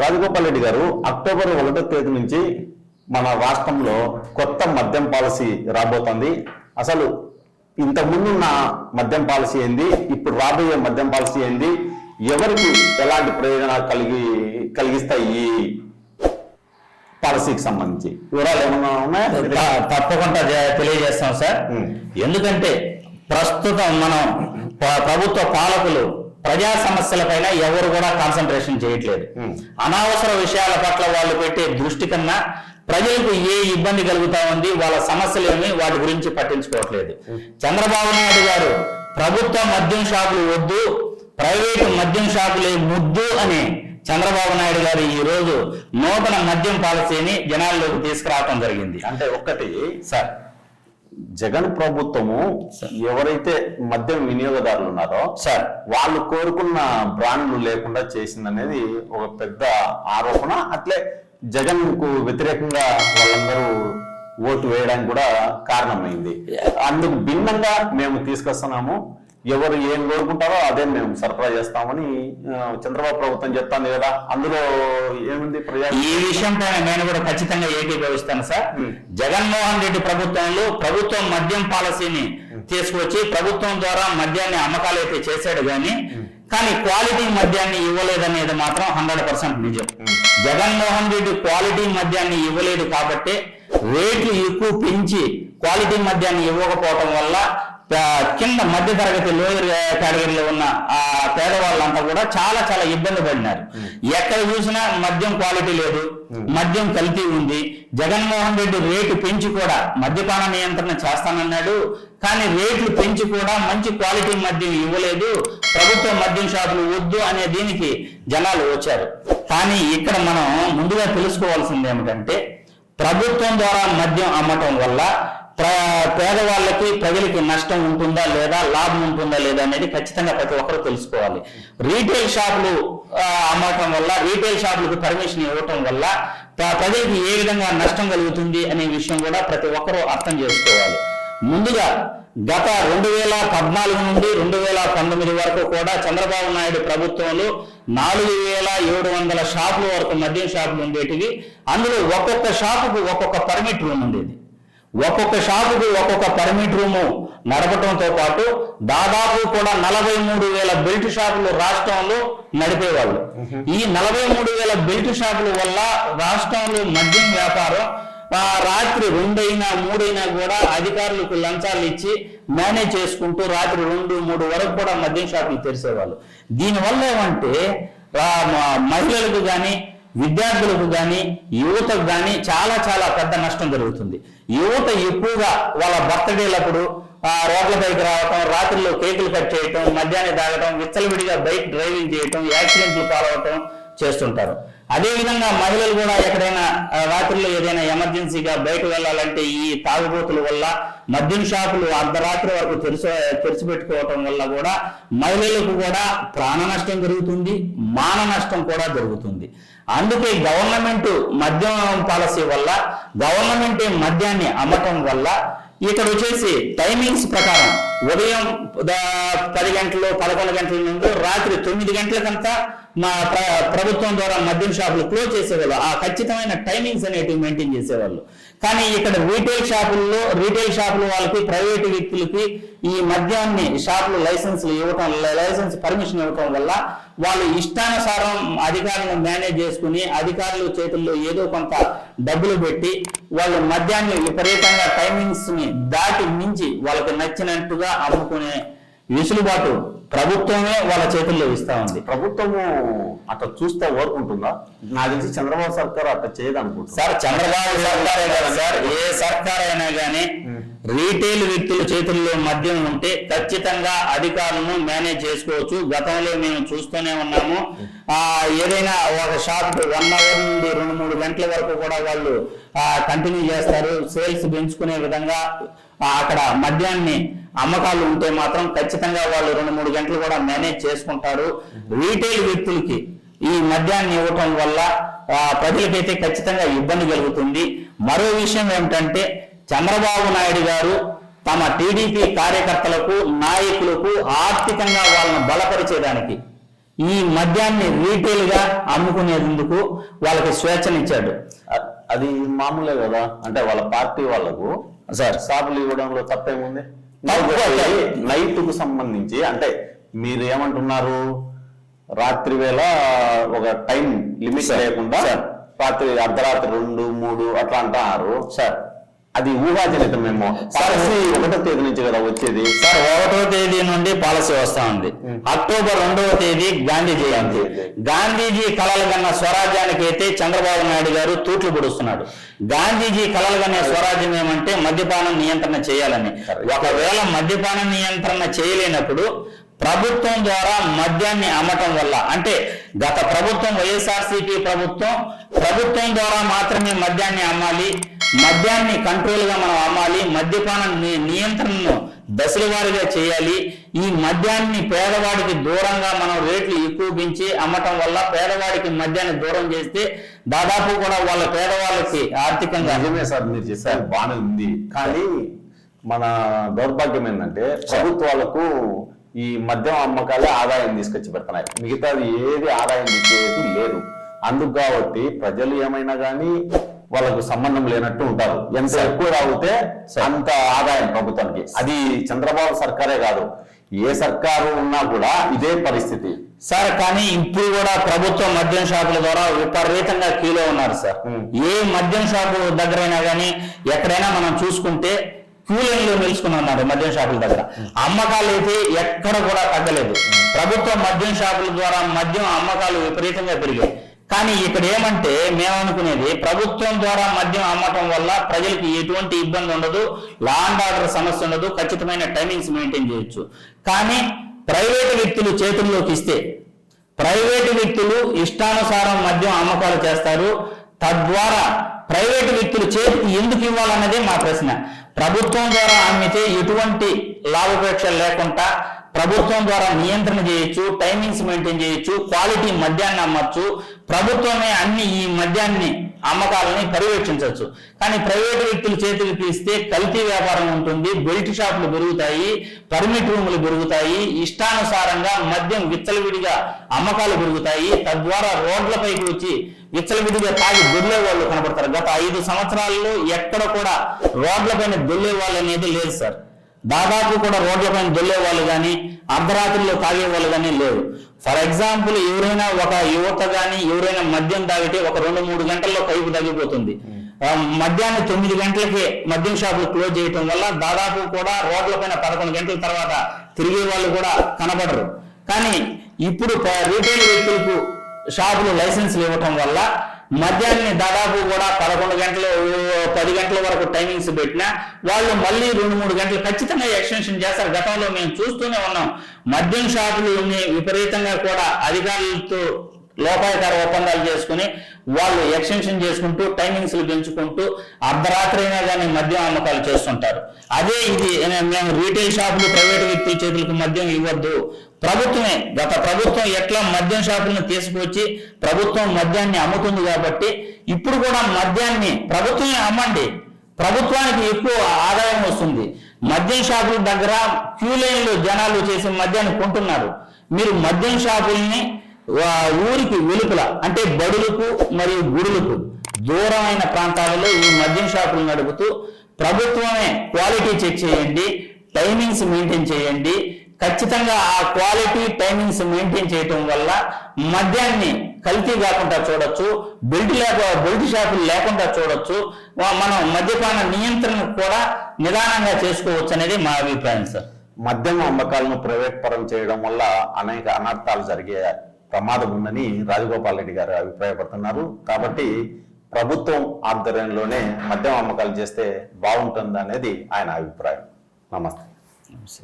రాజగోపాల్ రెడ్డి గారు అక్టోబర్ ఒకటో తేదీ నుంచి మన రాష్ట్రంలో కొత్త మద్యం పాలసీ రాబోతోంది. అసలు ఇంతకు ముందున్న మద్యం పాలసీ ఏంది? ఇప్పుడు రాబోయే మద్యం పాలసీ ఏంది? ఎవరికి ఎలాంటి ప్రయోజనాలు కలిగి కలిగిస్తాయి ఈ పాలసీకి సంబంధించి? వివరాలు ఏమన్నా ఉన్నాయా? తప్పకుండా తెలియజేస్తాం సార్. ఎందుకంటే ప్రస్తుతం మనం ప్రభుత్వ పాలకులు ప్రజా సమస్యలపైన ఎవరు కూడా కాన్సన్ట్రేషన్ చేయట్లేదు. ఉం. అనవసర విషయాల పట్ల వాళ్ళు పెట్టే దృష్టి కన్నా ప్రజలకు ఏ ఇబ్బంది కలుగుతా ఉంది వాళ్ళ సమస్యలు ఏమి వాటి గురించి పట్టించుకోవట్లేదు. చంద్రబాబు నాయుడు గారు ప్రభుత్వ మద్యం షాపులు వద్దు ప్రైవేటు మద్యం షాపులే ముద్దు అని చంద్రబాబు నాయుడు గారు ఈ రోజు నూతన మద్యం పాలసీని జనాల్లోకి తీసుకురావడం జరిగింది. అంటే ఒక్కటి సార్. జగన్ ప్రభుత్వము ఎవరైతే మద్యం వినియోగదారులు ఉన్నారో సార్. వాళ్ళు కోరుకున్న బ్రాండ్లు లేకుండా చేసిందనేది ఒక పెద్ద ఆరోపణ. అట్లే జగన్కు వ్యతిరేకంగా వాళ్ళందరూ ఓటు వేయడానికి కూడా కారణమైంది. అందుకు భిన్నంగా మేము తీసుకొస్తున్నాము. ఎవరు ఏం కోరుకుంటారో అదే మేము సరఫరా చేస్తామని చంద్రబాబు ప్రభుత్వం చెప్తాంది కదా. అందులో ఏముంది ప్రజా ఈ విషయం పైన నేను కూడా ఖచ్చితంగా ఏకీభవిస్తాను సార్. జగన్మోహన్ రెడ్డి ప్రభుత్వంలో ప్రభుత్వం మద్యం పాలసీని తీసుకొచ్చి ప్రభుత్వం ద్వారా మద్యాన్ని అమ్మకాలు అయితే చేశాడు కానీ కానీ క్వాలిటీ మద్యాన్ని ఇవ్వలేదనేది మాత్రం హండ్రెడ్ పర్సెంట్ నిజం. జగన్మోహన్ రెడ్డి క్వాలిటీ మద్యాన్ని ఇవ్వలేదు కాబట్టి రేట్లు ఎక్కువ పెంచి క్వాలిటీ మద్యాన్ని ఇవ్వకపోవటం వల్ల కింద మధ్య తరగతి లోయర్ కేటగిరీలో ఉన్న ఆ పేదవాళ్ళంతా కూడా చాలా చాలా ఇబ్బంది పడినారు. ఎక్కడ చూసినా మద్యం క్వాలిటీ లేదు మద్యం కల్తీ ఉంది. జగన్మోహన్ రెడ్డి రేటు పెంచి కూడా మద్యపాన నియంత్రణ చేస్తానన్నాడు. కానీ రేట్లు పెంచి కూడా మంచి క్వాలిటీ మద్యం ఇవ్వలేదు. ప్రభుత్వ మద్యం షాపులు వద్దు అనే దీనికి జనాలు వచ్చారు. కానీ ఇక్కడ మనం ముందుగా తెలుసుకోవాల్సింది ఏమిటంటే ప్రభుత్వం ద్వారా మద్యం అమ్మటం వల్ల పేదవాళ్ళకి ప్రజలకి నష్టం ఉంటుందా లేదా లాభం ఉంటుందా లేదా అనేది ఖచ్చితంగా ప్రతి ఒక్కరు తెలుసుకోవాలి. రీటైల్ షాపులు అమ్మటం వల్ల రీటైల్ షాపులకు పర్మిషన్ ఇవ్వటం వల్ల ప్రజలకి ఏ విధంగా నష్టం కలుగుతుంది అనే విషయం కూడా ప్రతి ఒక్కరూ అర్థం చేసుకోవాలి. ముందుగా గత రెండు వేల పద్నాలుగు నుండి రెండు వేల పంతొమ్మిది వరకు కూడా చంద్రబాబు నాయుడు ప్రభుత్వంలో నాలుగు వేల ఏడు వందల షాపుల వరకు మద్యం షాపులు ఉండేటివి. అందులో ఒక్కొక్క షాపుకు ఒక్కొక్క పర్మిట్ రూమ్ ఉండేది. ఒక్కొక్క షాపుకు ఒక్కొక్క పర్మిట్ రూము నడపడంతో పాటు దాదాపు కూడా నలభై మూడు వేల బెల్ట్ షాపులు రాష్ట్రంలో నడిపేవాళ్ళు. ఈ నలభై మూడు వేల బెల్ట్ షాపుల వల్ల రాష్ట్రంలో మద్యం వ్యాపారం ఆ రాత్రి రెండైనా మూడైనా కూడా అధికారులకు లంచాలు ఇచ్చి మేనేజ్ చేసుకుంటూ రాత్రి రెండు మూడు వరకు కూడా మద్యం షాపులు తెరిసేవాళ్ళు దీనివల్ల ఏమంటే మహిళలకు కానీ విద్యార్థులకు కానీ యువతకు కానీ చాలా చాలా పెద్ద నష్టం జరుగుతుంది. యువత ఎక్కువగా వాళ్ళ బర్త్డేలప్పుడు ఆ రోడ్లపైకి రావటం రాత్రిలో కేకులు కట్ చేయటం మద్యాన్ని తాగటం విచ్చలవిడిగా బైక్ డ్రైవింగ్ చేయటం యాక్సిడెంట్లు పాలవటం చేస్తుంటారు. అదేవిధంగా మహిళలు కూడా ఎక్కడైనా రాత్రిలో ఏదైనా ఎమర్జెన్సీగా బయట వెళ్ళాలంటే ఈ తాగుబోతుల వల్ల మద్యం షాపులు అర్ధరాత్రి వరకు తెరిచి తెరిచిపెట్టుకోవటం వల్ల కూడా మహిళలకు కూడా ప్రాణ నష్టం జరుగుతుంది మాన నష్టం కూడా జరుగుతుంది. అందుకే గవర్నమెంట్ మద్యం పాలసీ వల్ల గవర్నమెంట్ మద్యాన్ని అమ్మటం వల్ల ఇక్కడ వచ్చేసి టైమింగ్స్ ప్రకారం ఉదయం పది గంటలు పదకొండు గంటల నుండి రాత్రి తొమ్మిది గంటలకంతా మా ప్ర- ప్రభుత్వం ద్వారా మద్యం షాపులు క్లోజ్ చేసేవాళ్ళు. ఆ ఖచ్చితమైన టైమింగ్స్ అనేటివి మెయింటైన్ చేసేవాళ్ళు. కానీ ఇక్కడ రీటైల్ షాపుల్లో రీటైల్ షాపుల వాళ్ళకి ప్రైవేట్ వ్యక్తులకి ఈ మద్యాన్ని షాపులు లైసెన్స్లు ఇవ్వటం లైసెన్స్ పర్మిషన్ ఇవ్వటం వల్ల వాళ్ళు ఇష్టానుసారం అధికారులను మేనేజ్ చేసుకుని అధికారుల చేతుల్లో ఏదో కొంత డబ్బులు పెట్టి వాళ్ళు మద్యాన్ని విపరీతంగా టైమింగ్స్ని దాటి మించి వాళ్ళకి నచ్చినట్టుగా అమ్ముకునే వెసులుబాటు ప్రభుత్వమే వాళ్ళ చేతుల్లో ఇస్తా ఉంది. ప్రభుత్వము అట్లా చూస్తే ఓరుకుంటుందా నాకు తెలిసి చంద్రబాబు సర్కార్ అట్లా చేయదు అనుకుంటున్నా సార్ చంద్రబాబు సర్కారే కదా సార్. ఏ సర్కార్ అయినా కానీ రీటైల్ వ్యక్తుల చేతుల్లో మద్యం ఉంటే ఖచ్చితంగా అధికారులను మేనేజ్ చేసుకోవచ్చు. గతంలో మేము చూస్తూనే ఉన్నాము. ఆ ఏదైనా ఒక షాప్ వన్ అవర్ నుండి రెండు మూడు గంటల వరకు కూడా వాళ్ళు కంటిన్యూ చేస్తారు. సేల్స్ పెంచుకునే విధంగా అక్కడ మద్యాన్ని అమ్మకాలు ఉంటే మాత్రం ఖచ్చితంగా వాళ్ళు రెండు మూడు గంటలు కూడా మేనేజ్ చేసుకుంటారు. రీటైల్ వ్యక్తులకి ఈ మద్యాన్ని ఇవ్వటం వల్ల ఆ, ప్రజలకైతే ఖచ్చితంగా ఇబ్బంది కలుగుతుంది. మరో విషయం ఏమిటంటే చంద్రబాబు నాయుడు గారు తమ టీడీపీ కార్యకర్తలకు నాయకులకు ఆర్థికంగా వాళ్ళను బలపరిచేదానికి ఈ మద్యాన్ని రీటైల్గా అమ్ముకునేందుకు వాళ్ళకి స్వేచ్ఛనిచ్చాడు. అది మామూలే కదా. అంటే వాళ్ళ పార్టీ వాళ్ళకు సార్. షాపులు ఇవ్వడంలో తప్పేముంది? తప్పు ఇంకొకటి నైట్కు సంబంధించి అంటే మీరు ఏమంటున్నారు రాత్రి వేళ ఒక టైం లిమిట్ లేకుండా. రాత్రి అర్ధరాత్రి రెండు మూడు అట్లా అంటున్నారు. సార్. అది ఊహాజనితమేమో పాలసీ ఒకటో తేదీ నుంచి కదా వచ్చేది. సార్ ఒకటో తేదీ నుండి పాలసీ వస్తా ఉంది. అక్టోబర్ రెండవ తేదీ గాంధీ జయంతి గాంధీ జయంతి. గాంధీజీ కలలు కన్న స్వరాజ్యానికి అయితే చంద్రబాబు నాయుడు గారు తూట్లు పొడుస్తున్నాడు. గాంధీజీ కలలు కనే స్వరాజ్యం ఏమంటే మద్యపానం నియంత్రణ చేయాలని. ఒకవేళ మద్యపానం నియంత్రణ చేయలేనప్పుడు ప్రభుత్వం ద్వారా మద్యాన్ని అమ్మటం వల్ల అంటే గత ప్రభుత్వం వైఎస్ఆర్సీపీ ప్రభుత్వం ప్రభుత్వం ద్వారా మాత్రమే మద్యాన్ని అమ్మాలి మద్యాన్ని కంట్రోల్గా మనం అమ్మాలి మద్యపాన నియంత్రణను దశల వారీగా చేయాలి ఈ మద్యాన్ని పేదవాడికి దూరంగా మనం రేట్లు ఎక్కువ పెంచి అమ్మటం వల్ల పేదవాడికి మద్యాన్ని దూరం చేస్తే దాదాపు కూడా వాళ్ళ పేదవాళ్ళకి ఆర్థికంగా నిజమే సార్ మీరు చెప్పారు బాగానే ఉంది. కానీ మన దౌర్భాగ్యం ఏంటంటే ప్రభుత్వాలకు ఈ మద్యం అమ్మకాలే ఆదాయం తీసుకొచ్చి పెడుతున్నాయి. మిగతాది ఏది ఆదాయం తెచ్చేది లేదు. అందుకు కాబట్టి ప్రజలు ఏమైనా కానీ వాళ్ళకు సంబంధం లేనట్టు ఉంటారు. ఎంత ఎక్కువ తాగితే అంత ఆదాయం ప్రభుత్వానికి. అది చంద్రబాబు సర్కారే కాదు. ఏ సర్కారు ఉన్నా కూడా ఇదే పరిస్థితి. సార్ కానీ ఇప్పుడు కూడా ప్రభుత్వ మద్యం షాపుల ద్వారా విపరీతంగా కీలో ఉన్నారు సార్. ఏ మద్యం షాపు దగ్గరైనా కానీ ఎక్కడైనా మనం చూసుకుంటే క్యూ లైన్లో నిలుచుకుని ఉన్నారు మద్యం షాపుల దగ్గర. అమ్మకాలు అయితే ఎక్కడ కూడా తగ్గలేదు. ప్రభుత్వ మద్యం షాపుల ద్వారా మద్యం అమ్మకాలు విపరీతంగా పెరిగాయి. కానీ ఇక్కడ ఏమంటే మేము అనుకునేది ప్రభుత్వం ద్వారా మద్యం అమ్మటం వల్ల ప్రజలకు ఎటువంటి ఇబ్బంది ఉండదు లా అండ్ ఆర్డర్ సమస్య ఉండదు ఖచ్చితమైన టైమింగ్స్ మెయింటైన్ చేయొచ్చు. కానీ ప్రైవేటు వ్యక్తులు చేతుల్లోకి ఇస్తే ప్రైవేటు వ్యక్తులు ఇష్టానుసారం మద్యం అమ్మకాలు చేస్తారు. తద్వారా ప్రైవేటు వ్యక్తులు చేతికి ఎందుకు ఇవ్వాలన్నదే మా ప్రశ్న. ప్రభుత్వం ద్వారా అమ్మితే ఎటువంటి లాభాపేక్ష లేకుండా ప్రభుత్వం ద్వారా నియంత్రణ చేయొచ్చు టైమింగ్స్ మెయింటైన్ చేయొచ్చు క్వాలిటీ మద్యాన్ని అమ్మచ్చు. ప్రభుత్వమే అన్ని ఈ మద్యాన్ని అమ్మకాలని పర్యవేక్షించవచ్చు. కానీ ప్రైవేటు వ్యక్తుల చేతులు తీస్తే కల్తీ వ్యాపారం ఉంటుంది బెల్ట్ షాపులు పెరుగుతాయి పర్మిట్ రూములు పెరుగుతాయి ఇష్టానుసారంగా మద్యం విచ్చలవిడిగా అమ్మకాలు పెరుగుతాయి. తద్వారా రోడ్లపైకి వచ్చి విచ్చలవిడిగా తాగి దొర్లే వాళ్ళు కనబడతారు గత ఐదు సంవత్సరాల్లో ఎక్కడ కూడా రోడ్లపైన దొల్లే వాళ్ళు అనేది లేదు సార్. దాదాపు కూడా రోడ్లపైన దొల్లే వాళ్ళు కానీ అర్ధరాత్రిలో తాగే వాళ్ళు కానీ లేరు. ఫర్ ఎగ్జాంపుల్ ఎవరైనా ఒక యువత కానీ ఎవరైనా మద్యం తాగితే ఒక రెండు మూడు గంటల్లో కైపు తగ్గిపోతుంది. మధ్యాహ్నం తొమ్మిది గంటలకి మద్యం షాపులు క్లోజ్ చేయటం వల్ల దాదాపు కూడా రోడ్లపైన పదకొండు గంటల తర్వాత తిరిగే వాళ్ళు కూడా కనబడరు కానీ ఇప్పుడు రీటైల్ వ్యక్తులకు షాపులు లైసెన్స్లు ఇవ్వటం వల్ల మద్యాన్ని దాదాపు కూడా పదకొండు గంటలు పది గంటల వరకు టైమింగ్స్ పెట్టినా వాళ్ళు మళ్ళీ రెండు మూడు గంటలు ఖచ్చితంగా ఎక్స్టెన్షన్ చేస్తారు. గతంలో మేము చూస్తూనే ఉన్నాం. మద్యం షాపులు విపరీతంగా కూడా అధికారులతో లోపాయకార ఒప్పందాలు చేసుకుని వాళ్ళు ఎక్స్టెన్షన్ చేసుకుంటూ టైమింగ్స్లు పెంచుకుంటూ అర్ధరాత్రి అయినా కానీ మద్యం అమ్మకాలు చేస్తుంటారు. అదే ఇది మేము రీటైల్ షాపులు ప్రైవేట్ వ్యక్తుల చేతులకు మద్యం ఇవ్వద్దు. ప్రభుత్వమే గత ప్రభుత్వం ఎట్లా మద్యం షాపులను తీసుకొచ్చి ప్రభుత్వం మద్యాన్ని అమ్ముతుంది కాబట్టి ఇప్పుడు కూడా మద్యాన్ని ప్రభుత్వమే అమ్మండి. ప్రభుత్వానికి ఎక్కువ ఆదాయం వస్తుంది. మద్యం షాపుల దగ్గర క్యూ లైన్లు జనాలు చేసి మద్యాన్ని కొంటున్నారు. మీరు మద్యం షాపుల్ని ఊరికి వెలుపల అంటే బడులకు మరియు గుడులకు దూరమైన ప్రాంతాలలో ఈ మద్యం షాపులు నడుపుతూ ప్రభుత్వమే క్వాలిటీ చెక్ చేయండి టైమింగ్స్ మెయింటైన్ చేయండి. ఖచ్చితంగా ఆ క్వాలిటీ టైమింగ్స్ మెయింటైన్ చేయటం వల్ల మద్యాన్ని కల్తీ కాకుండా చూడొచ్చు బెల్ట్ లేక బెల్ట్ షాపులు లేకుండా చూడొచ్చు. మనం మద్యపాన నియంత్రణ కూడా నిదానంగా చేసుకోవచ్చు అనేది మా అభిప్రాయం సార్. మద్యం అమ్మకాలను ప్రైవేట్ పరం చేయడం వల్ల అనేక అనర్థాలు జరిగాయి. ప్రమాదం ఉందని రాజగోపాల్ రెడ్డి గారు అభిప్రాయపడుతున్నారు. కాబట్టి ప్రభుత్వం ఆధ్వర్యంలోనే మద్యం అమ్మకాలు చేస్తే బాగుంటుంది అనేది ఆయన అభిప్రాయం. నమస్తే. నమస్తే